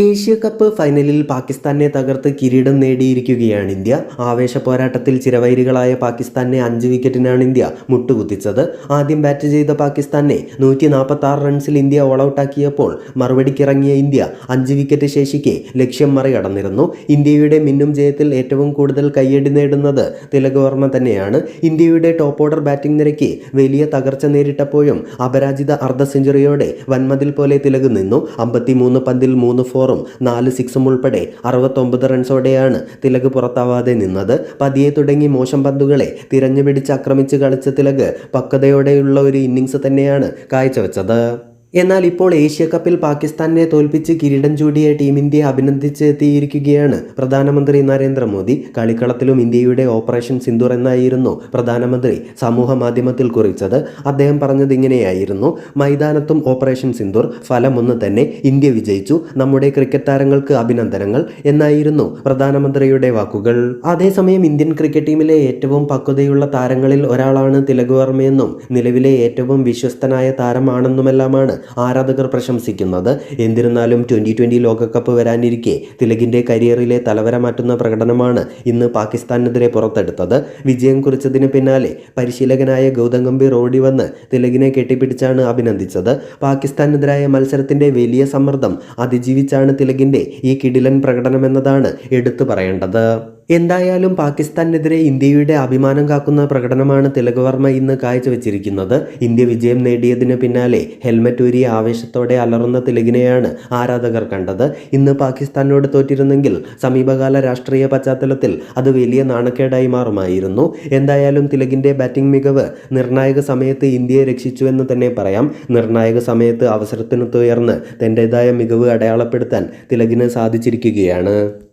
Asia cup ഫൈനലിൽ പാകിസ്ഥാനെ തകർത്ത് കിരീടം നേടിയിരിക്കുകയാണ് ഇന്ത്യ. ആവേശ പോരാട്ടത്തിൽ ചിരവൈരികളായ പാകിസ്ഥാനെ അഞ്ച് വിക്കറ്റിനാണ് ഇന്ത്യ മുട്ടുകുത്തിച്ചത്. ആദ്യം ബാറ്റ് ചെയ്ത പാകിസ്ഥാനെ നൂറ്റി നാൽപ്പത്തി ആറ് റൺസിൽ ഇന്ത്യ ഓൾ ഔട്ടാക്കിയപ്പോൾ മറുപടിക്കിറങ്ങിയ ഇന്ത്യ അഞ്ച് വിക്കറ്റ് ശേഷിക്കെ ലക്ഷ്യം മറികടന്നിരുന്നു. ഇന്ത്യയുടെ മിന്നും ജയത്തിൽ ഏറ്റവും കൂടുതൽ കയ്യടി നേടുന്നത് തിലക് വർമ്മ തന്നെയാണ്. ഇന്ത്യയുടെ ടോപ്പ് ഓർഡർ ബാറ്റിംഗ് നിരക്ക് വലിയ തകർച്ച നേരിട്ടപ്പോഴും അപരാജിത അർദ്ധ സെഞ്ചുറിയോടെ വൻമതിൽ പോലെ തിലക് നിന്നു. അമ്പത്തിമൂന്ന് പന്തിൽ മൂന്ന് ഫോറും നാല് സിക്സും ഉൾപ്പെടെ അറുപത്തൊമ്പത് റൺസോടെയാണ് തിലക് പുറത്താവാതെ നിന്നത്. പതിയെ തുടങ്ങി മോശം പന്തുകളെ തിരഞ്ഞുപിടിച്ച് ആക്രമിച്ച് കളിച്ച തിലക് പക്വതയോടെയുള്ള ഒരു ഇന്നിങ്സ് തന്നെയാണ് കാഴ്ചവെച്ചത്. എന്നാൽ ഇപ്പോൾ ഏഷ്യ കപ്പിൽ പാകിസ്ഥാനെ തോൽപ്പിച്ച് കിരീടം ചൂടിയ ടീം ഇന്ത്യയെ അഭിനന്ദിച്ച് എത്തിയിരിക്കുകയാണ് പ്രധാനമന്ത്രി നരേന്ദ്രമോദി കളിക്കളത്തിലും ഇന്ത്യയുടെ ഓപ്പറേഷൻ സിന്ദൂർ എന്നായിരുന്നു പ്രധാനമന്ത്രി സമൂഹ മാധ്യമത്തിൽ കുറിച്ചത്. അദ്ദേഹം പറഞ്ഞത് ഇങ്ങനെയായിരുന്നു മൈതാനത്തും ഓപ്പറേഷൻ സിന്ദൂർ ഫലം ഒന്ന് തന്നെ ഇന്ത്യ വിജയിച്ചു നമ്മുടെ ക്രിക്കറ്റ് താരങ്ങൾക്ക് അഭിനന്ദനങ്ങൾ എന്നായിരുന്നു പ്രധാനമന്ത്രിയുടെ വാക്കുകൾ. അതേസമയം ഇന്ത്യൻ ക്രിക്കറ്റ് ടീമിലെ ഏറ്റവും പക്വതയുള്ള താരങ്ങളിൽ ഒരാളാണ് തിലക് വർമ്മയെന്നും നിലവിലെ ഏറ്റവും വിശ്വസ്തനായ താരമാണെന്നുമെല്ലാമാണ് ആരാധകർ പ്രശംസിക്കുന്നത്. എന്നിരുന്നാലും ട്വന്റി ട്വന്റി ലോകകപ്പ് വരാനിരിക്കെ തിലകിന്റെ കരിയറിലെ തലവര മാറ്റുന്ന പ്രകടനമാണ് ഇന്ന് പാകിസ്ഥാനെതിരെ പുറത്തെടുത്തത്. വിജയം കുറിച്ചതിന് പിന്നാലെ പരിശീലകനായ ഗൗതം ഗംഭീർ ഓടി വന്ന് തിലകിനെ കെട്ടിപ്പിടിച്ചാണ് അഭിനന്ദിച്ചത്. പാകിസ്ഥാനെതിരായ മത്സരത്തിന്റെ വലിയ സമ്മർദ്ദം അതിജീവിച്ചാണ് തിലകിന്റെ ഈ കിടിലൻ പ്രകടനമെന്നതാണ് എടുത്തു പറയേണ്ടത്. എന്തായാലും പാകിസ്ഥാനെതിരെ ഇന്ത്യയുടെ അഭിമാനം കാക്കുന്ന പ്രകടനമാണ് തിലക് വർമ്മ ഇന്ന് കാഴ്ചവെച്ചിരിക്കുന്നത്. ഇന്ത്യ വിജയം നേടിയതിന് പിന്നാലെ ഹെൽമറ്റ് ഊരി ആവേശത്തോടെ അലറുന്ന തിലകിനെയാണ് ആരാധകർ കണ്ടത്. ഇന്ന് പാകിസ്ഥാനോട് തോറ്റിരുന്നെങ്കിൽ സമീപകാല രാഷ്ട്രീയ പശ്ചാത്തലത്തിൽ അത് വലിയ നാണക്കേടായി മാറുമായിരുന്നു. എന്തായാലും തിലകിന്റെ ബാറ്റിംഗ് മികവ് നിർണായക സമയത്ത് ഇന്ത്യയെ രക്ഷിച്ചു എന്ന് തന്നെ പറയാം. നിർണായക സമയത്ത് അവസരത്തിനൊത്തുയർന്ന് തന്റെതായ മികവ് അടയാളപ്പെടുത്താൻ തിലകിന് സാധിച്ചിരിക്കുകയാണ്.